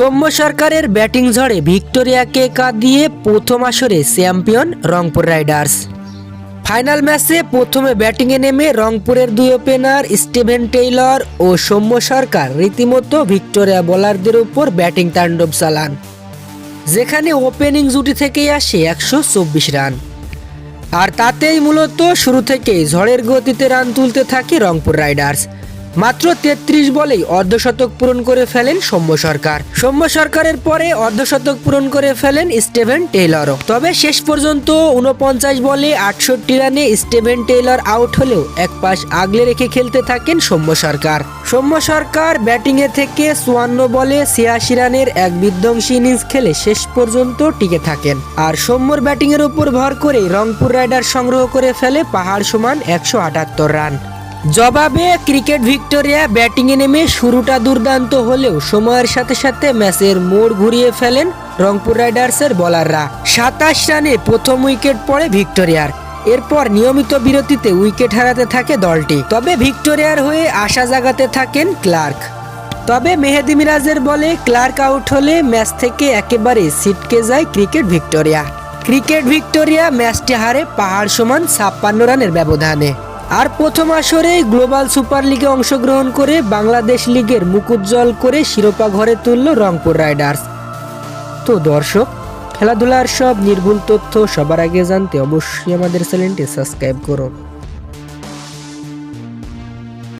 সৌম্য সরকারের ব্যাটিং ঝড়ে ভিক্টোরিয়াকে কাঁদিয়ে প্রথম আসরে চ্যাম্পিয়ন রংপুর রাইডার্স। ফাইনাল ম্যাচে প্রথমে ব্যাটিংয়ে নেমে রংপুরের দুই ওপেনার স্টিভেন টেইলর ও সৌম্য সরকার রীতিমতো ভিক্টোরিয়া বোলারদের উপর ব্যাটিং তাণ্ডব চালান, যেখানে ওপেনিং জুটি থেকেই আসে একশো চব্বিশ রান। আর তাতেই মূলত শুরু থেকেই ঝড়ের গতিতে রান তুলতে থাকে রংপুর রাইডার্স। মাত্র তেত্রিশ বলেই অর্ধশতক পূরণ করে ফেলেন সৌম্য সরকার। সৌম্য সরকারের পরে অর্ধশতক পূরণ করে ফেলেন স্টেভেন টেইলরও। তবে শেষ পর্যন্ত উনপঞ্চাশ বলে আটষট্টি রানে স্টেভেন টেইলর আউট হলেও এক পাশ আগলে রেখে খেলতে থাকেন সৌম্য সরকার। সৌম্য সরকার ব্যাটিংয়ে থেকে চুয়ান্ন বলে ছিয়াশি রানের এক বিধ্বংসী ইনিংস খেলে শেষ পর্যন্ত টিকে থাকেন। আর সৌম্যর ব্যাটিংয়ের উপর ভর করে রংপুর রাইডার সংগ্রহ করে ফেলে পাহাড় সমান একশো আটাত্তর রান। জবাবে ক্রিকেট ভিক্টোরিয়া ব্যাটিংয়ে নেমে শুরুটা দুর্দান্ত হলেও সময়ের সাথে সাথে ম্যাচের মোড় ঘুরিয়ে ফেলেন রংপুর রাইডার্সের বলাররা। সাতাশ রানে প্রথম উইকেট পড়ে ভিক্টোরিয়ার। এরপর নিয়মিত বিরতিতে উইকেট হারাতে থাকে দলটি। তবে ভিক্টোরিয়ার হয়ে আশা জাগাতে থাকেন ক্লার্ক। তবে মেহেদি মিরাজের বলে ক্লার্ক আউট হলে ম্যাচ থেকে একেবারে ছিটকে যায় ক্রিকেট ভিক্টোরিয়া। ক্রিকেট ভিক্টোরিয়া ম্যাচটি হারে পাহাড় সমান ছাপ্পান্ন রানের ব্যবধানে। আর প্রথম আসরে গ্লোবাল সুপার লিগে অংশগ্রহণ করে বাংলাদেশ লিগের মুকুজ্জ্বল করে শিরোপা ঘরে তুলল রংপুর রাইডার্স। তো দর্শক, খেলাধুলার সব নির্ভুল তথ্য সবার আগে জানতে অবশ্যই আমাদের চ্যানেলটি সাবস্ক্রাইব করুন।